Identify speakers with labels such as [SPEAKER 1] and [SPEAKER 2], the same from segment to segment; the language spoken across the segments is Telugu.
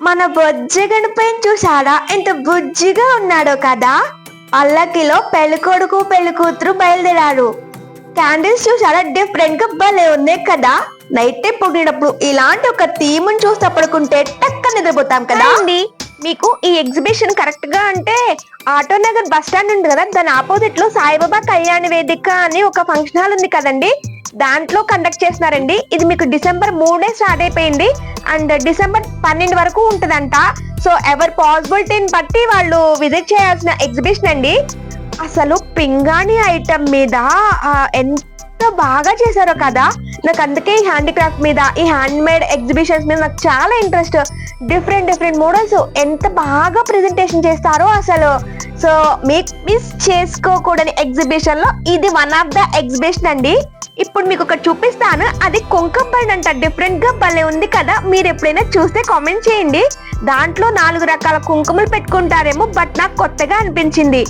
[SPEAKER 1] మన బొజ్జ గణపతిని చూసారా ఎంత బుజ్జిగా ఉన్నాడో కదా? పల్లకిలో పెళ్ళి కొడుకు పెళ్ళి కూతురు బయలుదేరారు. క్యాండిల్స్ చూసారా డిఫరెంట్గా భలే ఉన్నాయి కదా? నైట్ టైం పొగినప్పుడు ఇలాంటి ఒక థీమ్ని చూస్తే పడుకుంటే టక్క నిద్రపోతాం కదా? అండి మీకు ఈ ఎగ్జిబిషన్ కరెక్ట్గా అంటే ఆటో నగర్ బస్ స్టాండ్ ఉంది కదా? దాని ఆపోజిట్లో సాయిబాబా కళ్యాణ వేదిక అని ఒక ఫంక్షన్ హాల్ ఉంది కదండి? దాంట్లో కండక్ట్ చేస్తున్నారండి. ఇది మీకు డిసెంబర్ మూడే స్టార్ట్ అయిపోయింది. అండ్ డిసెంబర్ పన్నెండు వరకు ఉంటదంట. సో ఎవరి పాసిబిలిటీని బట్టి వాళ్ళు విజిట్ చేయాల్సిన ఎగ్జిబిషన్ అండి. అసలు పింగాణి ఐటమ్ మీద ఎంత ఎంత బాగా చేశారో కదా? నాకు అందుకే ఈ హ్యాండిక్రాఫ్ట్ మీద ఈ హ్యాండ్ మేడ్ ఎగ్జిబిషన్స్ మీద నాకు చాలా ఇంట్రెస్ట్ డిఫరెంట్ డిఫరెంట్ మోడల్స్ ఎంత బాగా ప్రెజెంటేషన్ చేస్తారో అసలు. సో మీకు మిస్ చేసుకోకూడని ఎగ్జిబిషన్లో ఇది వన్ ఆఫ్ ద ఎగ్జిబిషన్ అండి. ఇప్పుడు మీకు ఒకటి చూపిస్తాను. అది కుంకంపల్లి అంట. డిఫరెంట్గా భలే ఉంది కదా. మీరు ఎప్పుడైనా చూస్తే కామెంట్ చేయండి. దాంట్లో నాలుగు రకాల కుంకుమలు పెట్టుకుంటారేమో బట్ నాకు కొత్తగా అనిపించింది.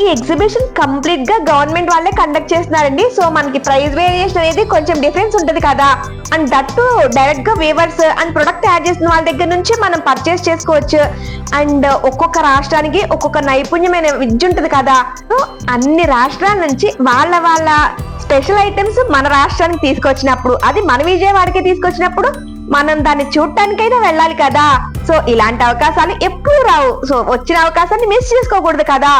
[SPEAKER 1] ఈ ఎగ్జిబిషన్ కంప్లీట్గా గవర్నమెంట్ వాళ్ళే కండక్ట్ చేస్తున్నారండి. సో మనకి ప్రైస్ వేరియేషన్ అనేది కొంచెం డిఫరెన్స్ ఉంటది కదా. అండ్ దట్టు డైరెక్ట్గా వేవర్స్ అండ్ ప్రొడక్ట్ యాడ్ చేసిన వాళ్ళ దగ్గర నుంచి మనం పర్చేస్ చేసుకోవచ్చు. అండ్ ఒక్కొక్క రాష్ట్రానికి ఒక్కొక్క నైపుణ్యమైన విద్య ఉంటది కదా. సో అన్ని రాష్ట్రాల నుంచి వాళ్ళ వాళ్ళ స్పెషల్ ఐటమ్స్ మన రాష్ట్రానికి తీసుకొచ్చినప్పుడు అది మన విజయవాడకి తీసుకొచ్చినప్పుడు మనం దాన్ని చూడటానికైనా వెళ్ళాలి కదా. సో ఇలాంటి అవకాశాలు ఎప్పుడు రావు. సో వచ్చిన అవకాశాన్ని మిస్ చేసుకోకూడదు కదా.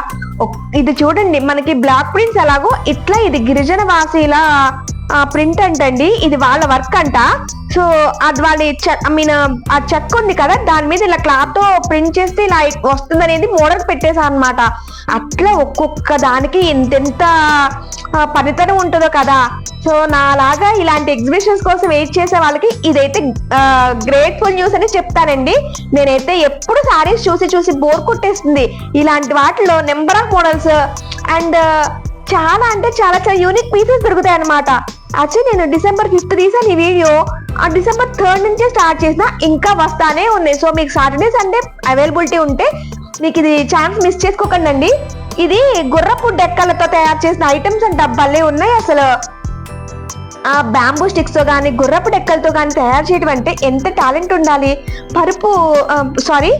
[SPEAKER 1] ఇది చూడండి మనకి బ్లాక్ ప్రింట్స్ ఎలాగో ఇట్లా ఇది గిరిజన వాసీల ప్రింట్ అంటండి. ఇది వాళ్ళ వర్క్ అంట. సో అది వాళ్ళ ఐ మీన్ ఆ చెక్ ఉంది కదా దాని మీద ఇలా క్లాత్తో ప్రింట్ చేస్తే ఇలా వస్తుంది అనేది మోడల్ పెట్టేశారు అన్నమాట అట్లా ఒక్కొక్క దానికి ఎంతెంత పనితనం ఉంటుందో కదా. సో నాలాగా ఇలాంటి ఎగ్జిబిషన్స్ కోసం వెయిట్ చేసే వాళ్ళకి ఇదైతే గ్రేట్ఫుల్ న్యూస్ అని చెప్తానండి. నేనైతే ఎప్పుడు సారీస్ చూసి చూసి బోర్ కొట్టేస్తుంది. ఇలాంటి వాటిలో నెంబర్ ఆఫ్ మోడల్స్ అండ్ చాలా అంటే చాలా చాలా యూనిక్ పీసెస్ దొరుకుతాయి అనమాట అచ్చే నేను డిసెంబర్ ఫిఫ్త్ తీసాను ఈ వీడియో ఆ డిసెంబర్ థర్డ్ నుంచే స్టార్ట్ చేసిన ఇంకా వస్తానే ఉన్నాయి. సో మీకు సాటర్డే సండే అవైలబిలిటీ ఉంటే మీకు ఇది ఛాన్స్ మిస్ చేసుకోకండి ఇది గుర్రపు డెక్కలతో తయారు చేసిన ఐటమ్స్ అంట భలే ఉన్నాయి అసలు. ఆ బ్యాంబూ స్టిక్స్తో కానీ గుర్రపు డెక్కలతో కానీ తయారు చేయడం అంటే ఎంత టాలెంట్ ఉండాలి? పరుపు సారీ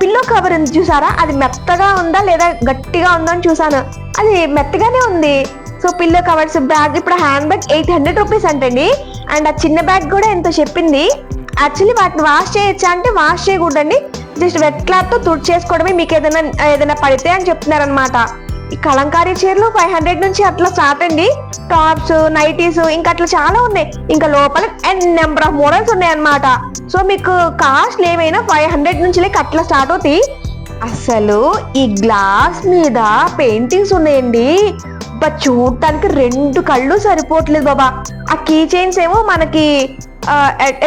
[SPEAKER 1] పిల్లో కవర్ ఉంది చూసారా? అది మెత్తగా ఉందా లేదా గట్టిగా ఉందా అని చూసాను. అది మెత్తగానే ఉంది. సో పిల్లో కవర్స్ బ్యాగ్ ఇప్పుడు hand bag eight hundred rupees అంటండి. అండ్ ఆ చిన్న బ్యాగ్ కూడా ఎంతో చెప్పింది. యాక్చువల్లీ వాటిని వాష్ చేయొచ్చా అంటే వాష్ చేయకూడదండి. జస్ట్ వెట్ క్లాత్తో తుడి చేసుకోవడమే మీకు ఏదైనా ఏదైనా పడితే అని చెప్తున్నారనమాట ఈ కలంకారీ చీరలు ఫైవ్ హండ్రెడ్ నుంచి అట్లా స్టార్ట్ అండి. టాప్స్ నైటీస్ ఇంకా అట్లా చాలా ఉన్నాయి. ఇంకా లోపల ఎన్ నెంబర్ ఆఫ్ మోడల్స్ ఉన్నాయి అన్నమాట సో మీకు కాస్ట్ ఏమైనా ఫైవ్ హండ్రెడ్ నుంచి లేక అట్లా స్టార్ట్ అవుతాయి. అసలు ఈ గ్లాస్ మీద పెయింటింగ్స్ ఉన్నాయండి. బా చూడటానికి రెండు కళ్ళు సరిపోవట్లేదు బాబా. ఆ కీ చైన్స్ ఏమో మనకి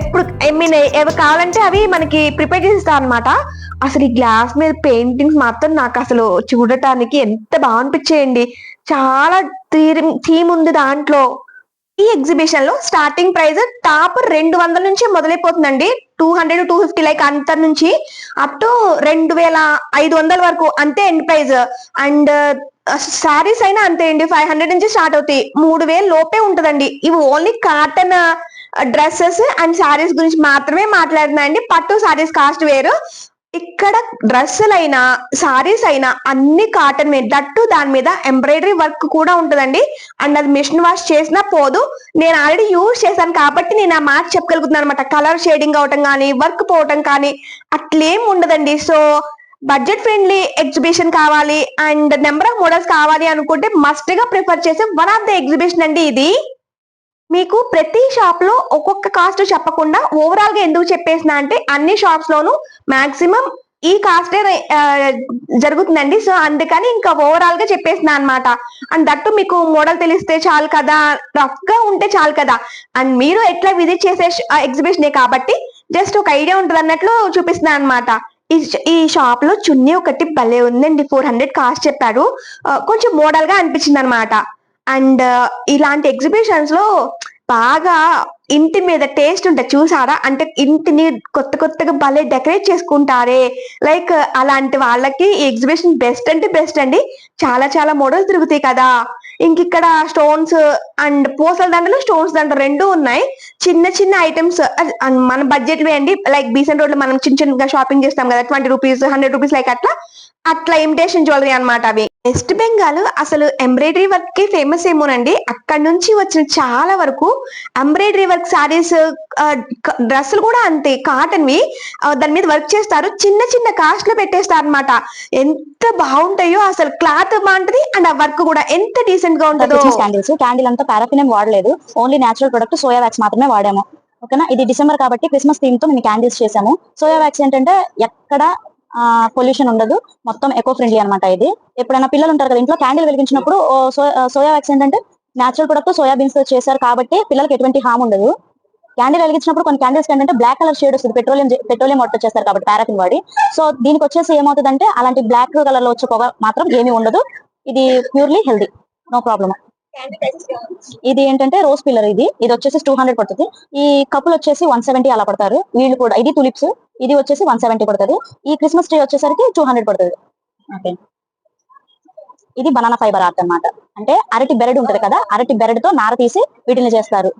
[SPEAKER 1] ఎప్పుడు ఐ మీన్ ఎవరు కావాలంటే అవి మనకి ప్రిపేర్ చేసి ఇస్తారు అనమాట అసలు ఈ గ్లాస్ మీద పెయింటింగ్స్ మాత్రం నాకు అసలు చూడటానికి ఎంత బాగా అనిపించేయండి చాలా థీమ్ ఉంది దాంట్లో. ఈ ఎగ్జిబిషన్లో స్టార్టింగ్ ప్రైస్ టాప్ రెండు వందల నుంచి మొదలైపోతుందండి. Two hundred two fifty like అంత నుంచి అప్ టు రెండు వేల ఐదు వందల వరకు అంతే ఎండ్ ప్రైస్ అండ్ శారీస్ అయినా అంతే అండి. ఫైవ్ హండ్రెడ్ నుంచి స్టార్ట్ అవుతాయి. మూడు వేలు లోపే ఉంటదండి. ఇవి only cotton dresses and saris గురించి మాత్రమే మాట్లాడుతున్నాయండి. పట్టు శారీస్ కాస్ట్ వేరు. ఇక్కడ డ్రెస్సులు అయినా సారీస్ అయినా అన్ని కాటన్ మీద దట్టు దాని మీద ఎంబ్రాయిడరీ వర్క్ కూడా ఉంటుందండి. అండ్ అది మిషన్ వాష్ చేసినా పోదు. నేను ఆల్రెడీ యూజ్ చేశాను కాబట్టి నేను ఆ మాట చెప్పగలుగుతున్నాను అనమాట కలర్ షేడింగ్ అవటం కానీ వర్క్ పోవటం కానీ అట్లేం ఉండదండి. సో బడ్జెట్ ఫ్రెండ్లీ ఎగ్జిబిషన్ కావాలి. అండ్ నెంబర్ ఆఫ్ మోడల్స్ కావాలి అనుకుంటే మస్ట్గా ప్రిఫర్ చేసే వన్ ఆఫ్ ద ఎగ్జిబిషన్ అండి ఇది. మీకు ప్రతి షాప్లో ఒక్కొక్క కాస్ట్ చెప్పకుండా ఓవరాల్గా ఎందుకు చెప్పేసిన అంటే అన్ని షాప్స్ లోను మాక్సిమం ఈ కాస్టే జరుగుతుందండి. సో అందుకని ఇంకా ఓవరాల్గా చెప్పేసిన అనమాట అండ్ దట్టు మీకు మోడల్ తెలిస్తే చాలు కదా రఫ్గా ఉంటే చాలు కదా. అండ్ మీరు ఎట్లా విజిట్ చేసే ఎగ్జిబిషన్ కాబట్టి జస్ట్ ఒక ఐడియా ఉంటుంది అన్నట్లు చూపిస్తున్నాను అనమాట ఈ ఈ షాప్లో చున్నీ ఒకటి భలే ఉందండి. ఫోర్ హండ్రెడ్ కాస్ట్ చెప్పారు. కొంచెం మోడల్గా అనిపించింది అనమాట అండ్ ఇలాంటి ఎగ్జిబిషన్స్లో బాగా ఇంటి మీద టేస్ట్ ఉంటుంది చూసారా? అంటే ఇంటిని కొత్త కొత్తగా భలే డెకరేట్ చేసుకుంటారే. లైక్ అలాంటి వాళ్ళకి ఈ ఎగ్జిబిషన్ బెస్ట్ అంటే బెస్ట్ అండి. చాలా చాలా మోడల్స్ దొరుకుతాయి కదా. ఇంక ఇక్కడ స్టోన్స్ అండ్ పూసల దండలు స్టోన్స్ దండలు రెండు ఉన్నాయి. చిన్న చిన్న ఐటమ్స్ మన బడ్జెట్ వేయండి లైక్ బీసెంట్ రోడ్లో మనం చిన్న చిన్నగా షాపింగ్ చేస్తాం కదా. Twenty rupees hundred rupees like అట్లా. అట్లా ఇమిటేషన్ జ్యువెలరీ అనమాట అవి. వెస్ట్ బెంగాల్ అసలు ఎంబ్రాయిడరీ వర్క్కి ఫేమస్ ఏమోనండి. అక్కడ నుంచి వచ్చిన చాలా వరకు ఎంబ్రాయిడరీ వర్క్ సారీస్ డ్రెస్సులు కూడా అంతే. కాటన్వి దాని మీద వర్క్ చేస్తారు. చిన్న చిన్న కాస్ట్లో పెట్టేస్తారు అనమాట ఎంత బాగుంటాయో అసలు క్లాత్ బాగుంటది అండ్ ఆ వర్క్ కూడా ఎంత డీసెంట్గా ఉంటుందో.
[SPEAKER 2] క్యాండిల్స్ క్యాండిల్ అంతా పారాఫిన్ వాడలేదు. Only natural product soya wax మాత్రమే వాడాము. ఓకేనా ఇది డిసెంబర్ కాబట్టి క్రిస్మస్ థీమ్తో మేము క్యాండిల్స్ చేసాము సోయా వ్యాక్స్ ఏంటంటే ఎక్కడ పొల్యూషన్ ఉండదు. మొత్తం ఎకో ఫ్రెండ్లీ అన్నమాట ఇది. ఎప్పుడైనా పిల్లలు ఉంటారు కదా ఇంట్లో క్యాండిల్ వెలిగించినప్పుడు సో- సోయా వ్యాక్స్ ఏంటంటే న్యాచురల్ ప్రొడక్ట్ సోయా బీన్స్ చేశారు కాబట్టి పిల్లలకి ఎటువంటి హామ్ ఉండదు. క్యాండిల్ వెలిగించినప్పుడు కొన్ని క్యాండిల్స్ ఏంటంటే బ్లాక్ కలర్ షేడ్ వస్తుంది. పెట్రోలియం పెట్రోలియం వాటర్ చేస్తారు కాబట్టి పారాఫిన్ వాడి. సో దీనికి వచ్చేసి ఏమవుతుందంటే అలాంటి బ్లాక్ కలర్లో వచ్చే పొగ మాత్రం ఏమీ ఉండదు. ఇది ప్యూర్లీ హెల్దీ నో ప్రాబ్లమ్ ఇది ఏంటంటే రోజ్ పిల్లర్ ఇది. ఇది వచ్చేసి టూ హండ్రెడ్ పడుతుంది. ఈ కప్పులు వచ్చేసి వన్ సెవెంటీ అలా పడతారు. వీళ్ళు కూడా ఇది తులిప్స్ ఇది వచ్చేసి వన్ సెవెంటీ పడుతుంది. ఈ క్రిస్మస్ ట్రీ వచ్చేసరికి టూ హండ్రెడ్ పడుతుంది. ఓకే ఇది బనానా ఫైబర్ ఆర్ట్ అనమాట అంటే అరటి బెరడు ఉంటది కదా అరటి బెరడుతో నార తీసి వీటిని చేస్తారు.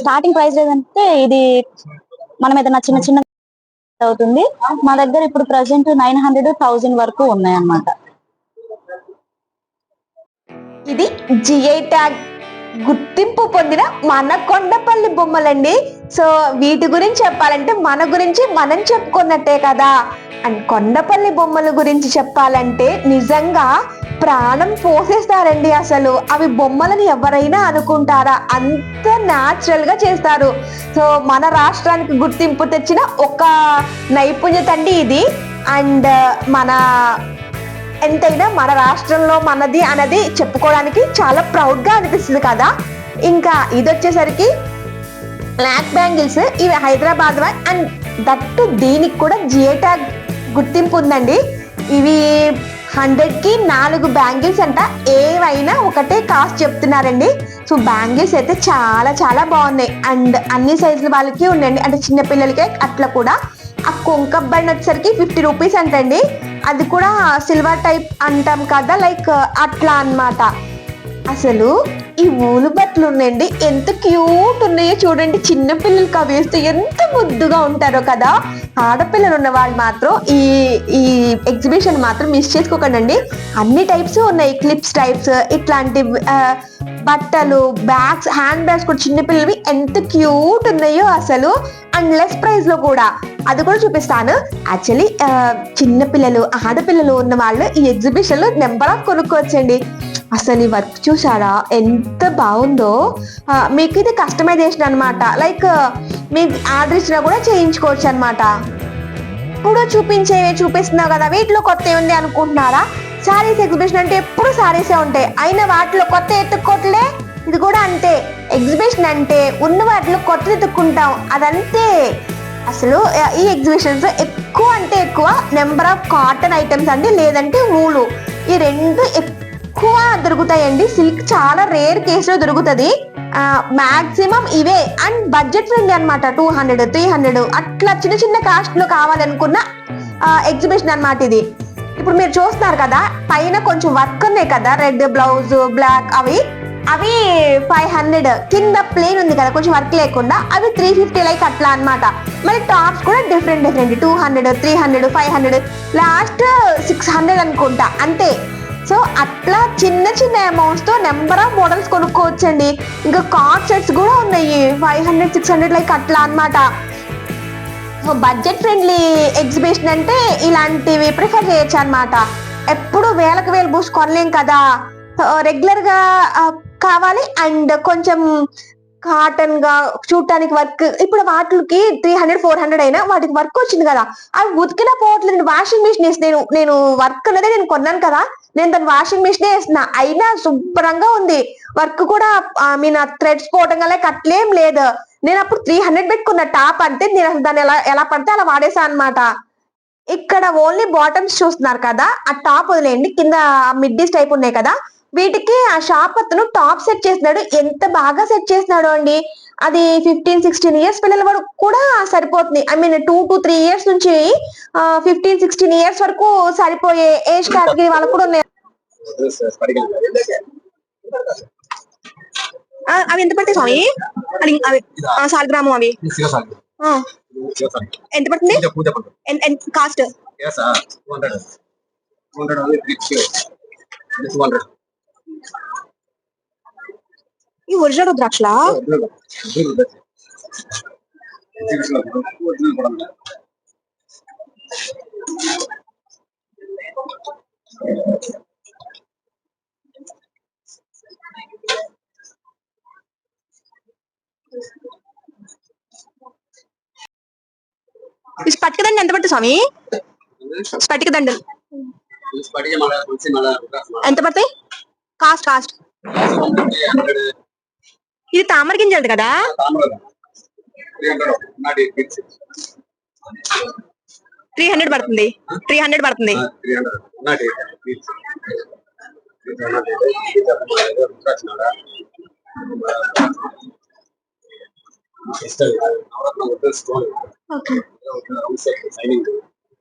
[SPEAKER 2] స్టార్టింగ్ ప్రైస్ ఏదంటే ఇది మనం ఏదైనా చిన్న చిన్న అవుతుంది. మా దగ్గర ఇప్పుడు ప్రజెంట్ నైన్ హండ్రెడ్ థౌజండ్ వరకు ఉన్నాయి అన్నమాట
[SPEAKER 1] ఇది జిఐ ట్యాగ్ గుర్తింపు పొందిన మన కొండపల్లి బొమ్మలండి. సో వీటి గురించి చెప్పాలంటే మన గురించి మనం చెప్పుకున్నట్టే కదా. అండ్ కొండపల్లి బొమ్మల గురించి చెప్పాలంటే నిజంగా ప్రాణం పోసేస్తారండి అసలు. అవి బొమ్మలను ఎవరైనా అనుకుంటారా? అంత న్యాచురల్గా చేస్తారు. సో మన రాష్ట్రానికి గుర్తింపు తెచ్చిన ఒక నైపుణ్యత అండి ఇది. అండ్ మన ఎంతైనా మన రాష్ట్రంలో మనది అనేది చెప్పుకోవడానికి చాలా ప్రౌడ్గా అనిపిస్తుంది కదా. ఇంకా ఇది వచ్చేసరికి బ్లాక్ బ్యాంగిల్స్ ఇవి హైదరాబాద్ అండ్ దట్టు దీనికి కూడా జియో గుర్తింపు ఉందండి. ఇవి హండ్రెడ్కి నాలుగు బ్యాంగిల్స్ అంట. ఏవైనా ఒకటే కాస్ట్ చెప్తున్నారండి. సో బ్యాంగిల్స్ అయితే చాలా చాలా బాగున్నాయి. అండ్ అన్ని సైజుల వాళ్ళకి ఉండండి అంటే చిన్నపిల్లలకే అట్లా కూడా. ఆ కొంకబ్బడిన వచ్చేసరికి ఫిఫ్టీ రూపీస్ అంటండి. అది కూడా సిల్వర్ టైప్ అంటాం కదా లైక్ అట్లా అన్నమాట. అసలు ఈ ఊలు బట్టలు ఉన్నాయండి. ఎంత క్యూట్ ఉన్నాయో చూడండి. చిన్న పిల్లలకి అవి వేస్తే ఎంత ముద్దుగా ఉంటారో కదా. ఆడపిల్లలు ఉన్న వాళ్ళు మాత్రం ఈ ఈ ఎగ్జిబిషన్ మాత్రం మిస్ చేసుకోకండి అన్ని టైప్స్ ఉన్నాయి. క్లిప్స్ టైప్స్ ఇట్లాంటి బట్టలు బ్యాగ్స్ హ్యాండ్ బ్యాగ్స్ కూడా చిన్నపిల్లలవి ఎంత క్యూట్ ఉన్నాయో అసలు అండ్ లెస్ ప్రైస్లో కూడా. అది కూడా చూపిస్తాను. యాక్చువల్లీ చిన్నపిల్లలు ఆడపిల్లలు ఉన్న వాళ్ళు ఈ ఎగ్జిబిషన్లో నెంబర్ ఆఫ్ కొనుక్కోవచ్చండి. అసలు ఈ వర్క్ చూసారా ఎంత బాగుందో. మీకు ఇది కస్టమైజేషన్ అనమాట లైక్ మీకు ఆర్డర్ ఇచ్చినా కూడా చేయించుకోవచ్చు అనమాట ఇప్పుడు చూపించేవి చూపిస్తున్నావు కదా వీటిలో కొత్త ఏముంది అనుకుంటున్నారా? సారీస్ ఎగ్జిబిషన్ అంటే ఎప్పుడు శారీసే ఉంటాయి. అయినా వాటిలో కొత్త ఎత్తుక్కోట్లే? ఇది కూడా అంతే. ఎగ్జిబిషన్ అంటే ఉన్న వాటిలో కొత్త ఎత్తుక్కుంటాం. అదంతే. అసలు ఈ ఎగ్జిబిషన్స్ ఎక్కువ అంటే ఎక్కువ నెంబర్ ఆఫ్ కాటన్ ఐటమ్స్ అండి లేదంటే ఊలు ఈ రెండు ఎక్కువ దొరుకుతాయండి. సిల్క్ చాలా రేర్ కేసులో దొరుకుతుంది. మాక్సిమం ఇవే. అండ్ బడ్జెట్ ఫ్రెండ్లీ అనమాట టూ హండ్రెడ్ త్రీ హండ్రెడ్. అట్లా చిన్న చిన్న కాస్ట్లో కావాలనుకున్న ఎగ్జిబిషన్ అనమాట ఇది. ఇప్పుడు మీరు చూస్తున్నారు కదా పైన కొంచెం వర్క్ ఉన్నాయి కదా. రెడ్ బ్లౌజ్ బ్లాక్ అవి. అవి ఫైవ్ హండ్రెడ్. కింద ప్లేన్ ఉంది కదా కొంచెం వర్క్ లేకుండా. అవి త్రీ ఫిఫ్టీ లైక్ అట్లా అనమాట మరి టాప్స్ కూడా different different. Two hundred three hundred five hundred. Last six hundred అనుకుంటా. అంతే. సో అట్లా చిన్న చిన్న అమౌంట్స్తో నెంబర్ ఆఫ్ మోడల్స్ కొనుక్కోవచ్చండి. ఇంకా కార్డ్ సెట్స్ కూడా ఉన్నాయి. Five hundred six hundred like అట్లా అనమాట బడ్జెట్ ఫ్రెండ్లీ ఎగ్జిబిషన్ అంటే ఇలాంటివి ప్రిఫర్ చేయొచ్చు అనమాట ఎప్పుడు వేలకు వేలు బూస్ కొనలేం కదా. రెగ్యులర్గా కావాలి అండ్ కొంచెం కాటన్గా చూడటానికి వర్క్ ఇప్పుడు వాటికి త్రీ హండ్రెడ్ ఫోర్ హండ్రెడ్ అయినా వాటికి వర్క్ వచ్చింది కదా. అవి ఉతికినా పోవట్లేదు వాషింగ్ మిషన్ నేను నేను వర్క్ అనేది నేను కొన్నాను కదా. నేను దాని వాషింగ్ మిషన్ వేసిన అయినా శుభ్రంగా ఉంది. వర్క్ కూడా ఐ మీన్ థ్రెడ్స్ పోవటం వల్ల కట్లేం లేదు. నేను అప్పుడు త్రీ హండ్రెడ్ పెట్టుకున్న టాప్ అంతే నేను అసలు దాన్ని ఎలా ఎలా పడితే అలా వాడేసా అన్నమాట. ఇక్కడ ఓన్లీ బాటమ్స్ చూస్తున్నారు కదా ఆ టాప్ వదిలేయండి. కింద మిడ్డీస్ టైప్ ఉన్నాయి కదా. వీటికి ఆ షాప్ అతను టాప్ సెట్ చేసినాడు ఎంత బాగా సెట్ చేసినాడు అండి. అది ఫిఫ్టీన్ సిక్స్టీన్ ఇయర్స్ పిల్లల వరకు కూడా సరిపోతుంది. I mean two to three years నుంచి ఫిఫ్టీన్ సిక్స్టీన్ ఇయర్స్ వరకు సరిపోయే ఏజ్ కేటగిరీ వాళ్ళకు కూడా ఉన్నాయి. అవి ఎంత పడతాయి స్వామి? అది అవి సాలిగ్రామం అవి. ఎంత పడుతుంది? కాస్ట్?
[SPEAKER 3] product.
[SPEAKER 1] ఈ స్పటిక దండ ఎంత పడుతుంది స్వామి స్పటిక దండలు
[SPEAKER 3] This particular mala, tulsi mala, rudraksha mala.
[SPEAKER 1] ఎంత పడతాయి కాస్ట్ కాస్ట్
[SPEAKER 3] Yes, 150, 100,
[SPEAKER 1] ఇది తామర గింజలది కదా? త్రీ హండ్రెడ్ పడుతుంది. త్రీ హండ్రెడ్ పడుతుంది.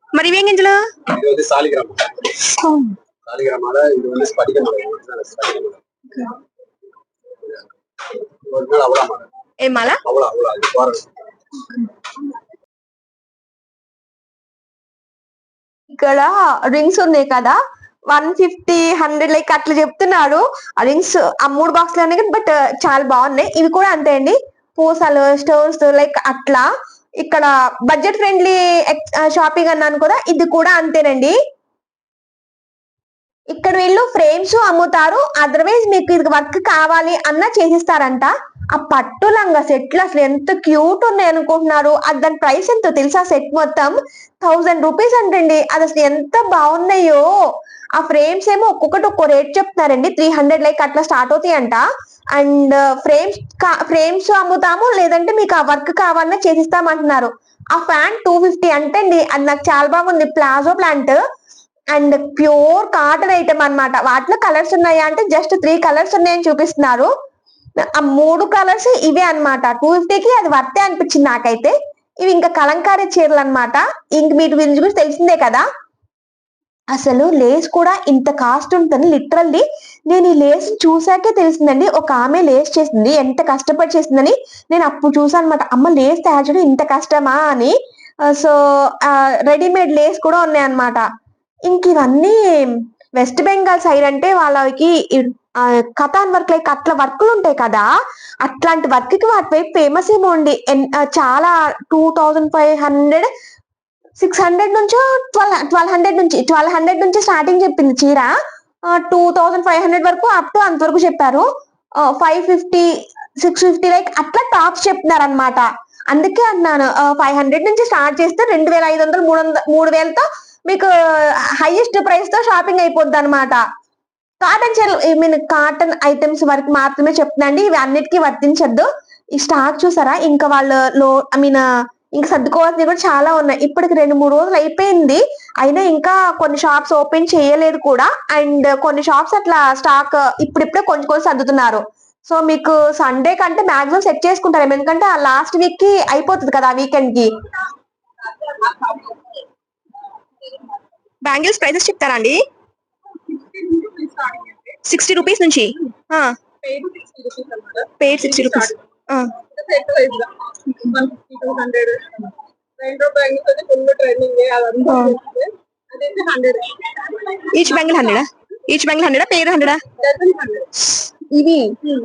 [SPEAKER 1] మరి ఇవేం గింజలు?
[SPEAKER 3] సాలిగ్రామ. సాలిగ్రామాల ఇది స్పటికమాల
[SPEAKER 1] ఏ ఇక్కడ రింగ్స్ ఉన్నాయి కదా వన్ ఫిఫ్టీ హండ్రెడ్ లైక్ అట్లా చెప్తున్నారు. రింగ్స్ ఆ మూడు బాక్స్లు ఉన్నాయి బట్ చాలా బాగున్నాయి. ఇవి కూడా అంతే అండి. పూసలు స్టోర్స్ లైక్ అట్లా. ఇక్కడ బడ్జెట్ ఫ్రెండ్లీ షాపింగ్ అన్నాను కూడా ఇది కూడా అంతేనండి. ఇక్కడ వీళ్ళు ఫ్రేమ్స్ అమ్ముతారు అదర్వైజ్ మీకు ఇది వర్క్ కావాలి అన్న చేసిస్తారంట. ఆ పట్టు లంగా సెట్లు అసలు ఎంత క్యూట్ ఉన్నాయి అనుకుంటున్నారు. అది దాని ప్రైస్ ఎంతో తెలుసా సెట్ మొత్తం? థౌజండ్ రూపీస్ అంటండి. అది అసలు ఎంత బాగున్నాయో. ఆ ఫ్రేమ్స్ ఏమో ఒక్కొక్కటి ఒక్కో రేట్ చెప్తున్నారండి. త్రీ హండ్రెడ్ లైక్ అట్లా స్టార్ట్ అవుతాయి అంట అండ్ ఫ్రేమ్స్ ఫ్రేమ్స్ అమ్ముతాము లేదంటే మీకు ఆ వర్క్ కావాలన్నా చేసిస్తామంటున్నారు. ఆ ఫ్యాన్ టూ ఫిఫ్టీ అంటే అండి అది నాకు చాలా బాగుంది. Palazzo plant and pure cotton item అనమాట వాటిలో కలర్స్ ఉన్నాయా అంటే జస్ట్ త్రీ కలర్స్ ఉన్నాయని చూపిస్తున్నారు. ఆ మూడు కలర్స్ ఇవే అన్నమాట. టూ ఫిఫ్టీకి అది వర్తే అనిపించింది నాకైతే. ఇవి ఇంకా కలంకారీ చీరలు అనమాట ఇంక వీటి గురించి కూడా తెలిసిందే కదా. అసలు లేస్ కూడా ఇంత కాస్ట్ ఉంటుంది లిటరల్లీ. నేను ఈ లేస్ చూసాకే తెలిసిందండి. ఒక ఆమె లేస్ చేసింది ఎంత కష్టపడి చేసిందని. నేను అప్పుడు చూసాను అనమాట అమ్మ లేస్ తయారు చేయడం ఇంత కష్టమా అని. సో రెడీమేడ్ లేస్ కూడా ఉన్నాయన్నమాట. ఇంక ఇవన్నీ వెస్ట్ బెంగాల్ సైడ్ అంటే వాళ్ళకి కథాన్ వర్క్ లైక్ అట్లా వర్క్లు ఉంటాయి కదా. అట్లాంటి వర్క్కి వాటి వైపు ఫేమస్ ఏమో అండి. ఎన్- చాలా two thousand five hundred six hundred నుంచి ట్వెల్వ్ ట్వెల్వ్ హండ్రెడ్ నుంచి ట్వెల్వ్ హండ్రెడ్ నుంచి స్టార్టింగ్ చెప్పింది చీర. టూ థౌజండ్ ఫైవ్ హండ్రెడ్ వరకు అప్ టు అంతవరకు చెప్పారు. Five fifty six fifty like అట్లా టాప్స్ చెప్తున్నారు అనమాట అందుకే అన్నాను ఫైవ్ హండ్రెడ్ నుంచి స్టార్ట్ చేస్తే రెండు వేల ఐదు వందలు మూడు వందల మూడు వేలతో మీకు హైయెస్ట్ ప్రైస్తో షాపింగ్ అయిపోద్ది అనమాట కాటన్ చీరలు ఐ మీన్ కాటన్ ఐటమ్స్ వరకు మాత్రమే చెప్తున్నాండి. ఇవి అన్నిటికీ వర్తించద్దు. ఈ స్టాక్ చూసారా? ఇంకా వాళ్ళు లో ఐ మీన్ ఇంకా సర్దుకోవాల్సినవి కూడా చాలా ఉన్నాయి. ఇప్పటికి రెండు మూడు రోజులు అయిపోయింది. అయినా ఇంకా కొన్ని షాప్స్ ఓపెన్ చేయలేదు కూడా. అండ్ కొన్ని షాప్స్ అట్లా స్టాక్ ఇప్పుడిప్పుడే కొంచెం కొంచెం సర్దుతున్నారు. సో మీకు సండే కంటే మాక్సిమం సెట్ చేసుకుంటారు ఎందుకంటే ఆ లాస్ట్ వీక్కి అయిపోతుంది కదా ఆ వీకెండ్కి. బ్యాంగిల్స్ ప్రైసెస్ చెప్తారా అండి? సిక్స్టీ రూపీస్ నుంచి?
[SPEAKER 4] Paid sixty rupees. Each bangle హండ్రెడా
[SPEAKER 1] each bangle హండ్రెడా పేరు హండ్రెడా ఇవి.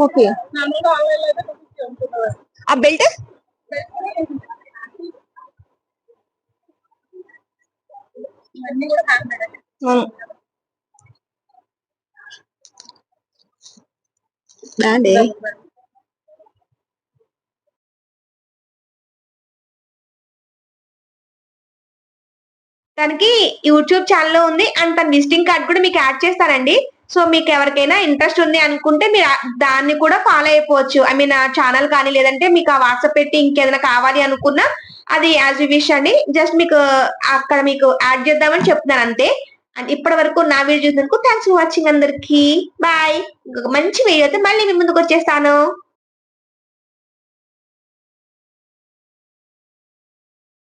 [SPEAKER 1] ఓకే
[SPEAKER 4] అమ్ముతున్నారు
[SPEAKER 1] ఆ బెల్ట్
[SPEAKER 4] ఇవన్నీ కూడా
[SPEAKER 1] తనకి యూట్యూబ్ ఛానల్ ఉంది అండ్ తన విజిటింగ్ కార్డ్ కూడా మీకు యాడ్ చేస్తానండి సో మీకు ఎవరికైనా ఇంట్రెస్ట్ ఉంది అనుకుంటే మీరు దాన్ని కూడా ఫాలో అయిపోవచ్చు. ఐ మీన్ ఆ ఛానల్ కానీ లేదంటే మీకు ఆ వాట్సాప్ పెట్టి ఇంకేదైనా కావాలి అనుకున్నా అది యాజ్ యూ విష్ అండి. జస్ట్ మీకు అక్కడ మీకు యాడ్ చేద్దామని చెప్తున్నాను అంతే. అండ్ ఇప్పటి వరకు నా వీడియో చూసినందుకు థ్యాంక్స్ ఫర్ వాచింగ్ అందరికి. బాయ్ మంచి వీడియోతో మళ్ళీ మీ ముందుకు వచ్చేస్తాను.